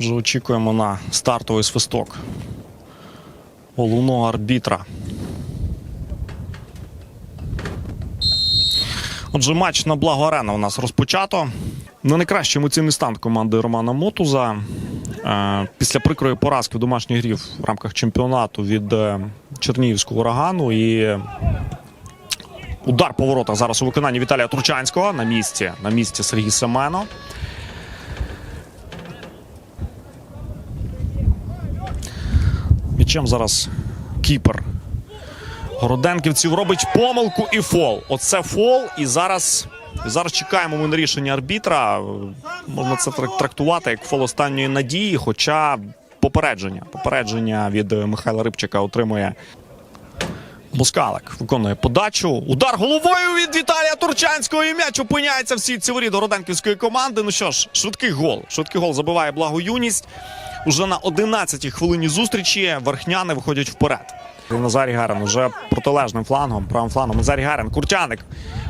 Вже очікуємо на стартовий свисток головного арбітра. Отже, матч на благо арена у нас розпочато. Не найкращий емоційний стан команди Романа Мотуза. Е, Після прикрої поразки в домашній грі в рамках чемпіонату від е, Чернігівського урагану і удар по воротах зараз у виконанні Віталія Турчанського на місці. На місці Сергій Семено. Мічем зараз кіпер Городенківців робить помилку і фол. Оце фол. І зараз, зараз чекаємо ми на рішення арбітра. Можна це трактувати як фол останньої надії, хоча попередження. Попередження від Михайла Рибчика отримує Москалик. Виконує подачу. Удар головою від Віталія Турчанського. І м'яч опиняється в сітці воріт Городенківської команди. Ну що ж, швидкий гол. Швидкий гол забиває благо юність. Уже на 11-й хвилині зустрічі верхняни виходять вперед. Назарій Гарен уже протилежним флангом, правим флангом. Назарій Гарен. Куртяник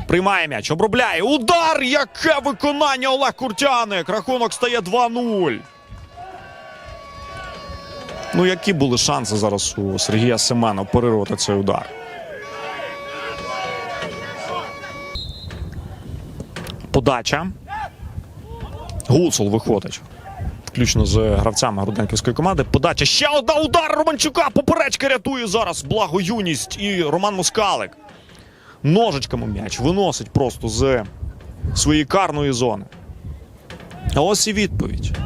приймає м'яч, обробляє. Удар! Яке виконання Олег Куртяник! Рахунок стає 2-0. Ну, які були шанси зараз у Сергія Семена парирувати цей удар? Подача. Гуцул виходить. Включно з гравцями Груденківської команди. Подача. Ще одна удар Романчука. Поперечка рятує зараз. Благо юність і Роман Москалик. Ножичками м'яч виносить просто з своєї карної зони. А ось і відповідь.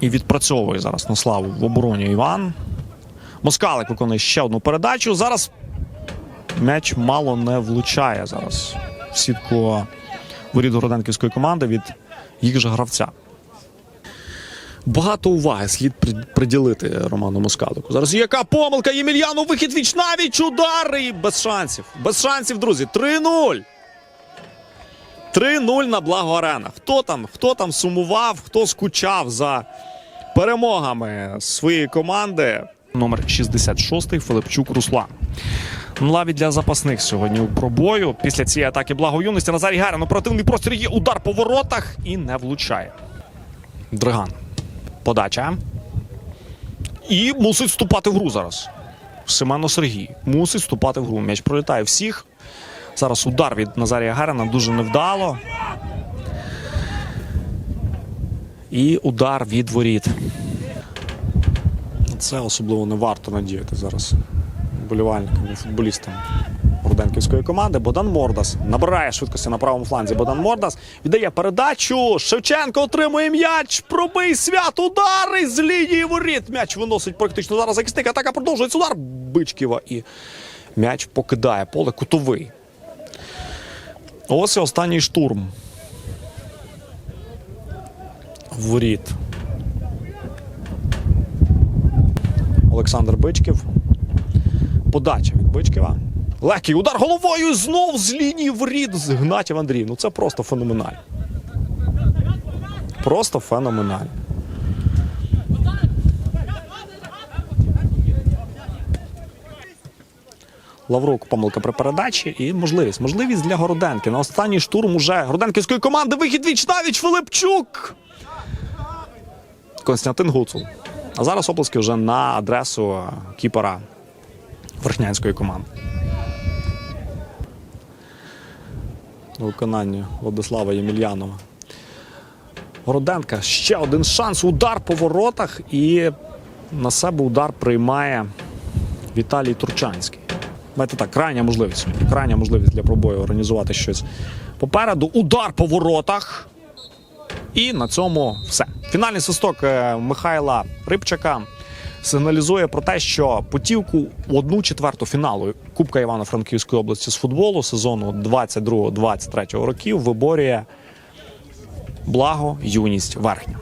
І відпрацьовує зараз на славу в обороні Іван. Москалик виконує ще одну передачу. Зараз м'яч мало не влучає зараз в сітку воріт Городенківської команди від їх же гравця. Багато уваги слід приділити Роману Москалику. Зараз яка помилка Ємельяну, вихід віч навіч удар і без шансів. Без шансів, друзі. 3-0. 3-0 на благо арена. Хто там, хто там сумував, хто скучав за перемогами своєї команди. Номер 66 Филипчук Руслан. Лаві для запасних сьогодні у пробою. Після цієї атаки благо юності Назарій Гарин. Оперативний простір є удар по воротах і не влучає. Дриган. Подача. І мусить вступати в гру зараз. Семено Сергій. Мусить вступати в гру. М'яч пролітає всіх. Зараз удар від Назарія Гарина дуже невдало. І удар від воріт. Це особливо не варто надіяти зараз болівальникам і футболістам Руденківської команди. Богдан Мордас набирає швидкості на правому фланзі. Богдан Мордас віддає передачу. Шевченко отримує м'яч. Пробий свят. Удар із лінії воріт. М'яч виносить практично зараз захисник. Атака продовжується. Удар Бичківа. І м'яч покидає поле кутовий. Ось і останній штурм. Воріт. Олександр Бичків. Подача від Бичківа. Легкий удар головою знов з лінії з Гнатів Андрій. Ну це просто феноменально. Просто феноменально. Лаврук помилка при передачі і можливість. Можливість для Городенки. На останній штурм уже Городенківської команди. Вихід віч навіч Филипчук. Константин Гуцул. А зараз оплески вже на адресу кіпера верхнянської команди. У виконанні Владислава Ємельянова. Городенка ще один шанс. Удар по воротах. І на себе удар приймає Віталій Турчанський. Знаєте так, крайня можливість. Крайня можливість для пробою організувати щось попереду. Удар по воротах. І на цьому все. Фінальний свисток е, Михайла Рибчака сигналізує про те, що путівку одну четверту фіналу Кубка Івано-Франківської області з футболу сезону 22-23 років виборює благо юність верхня.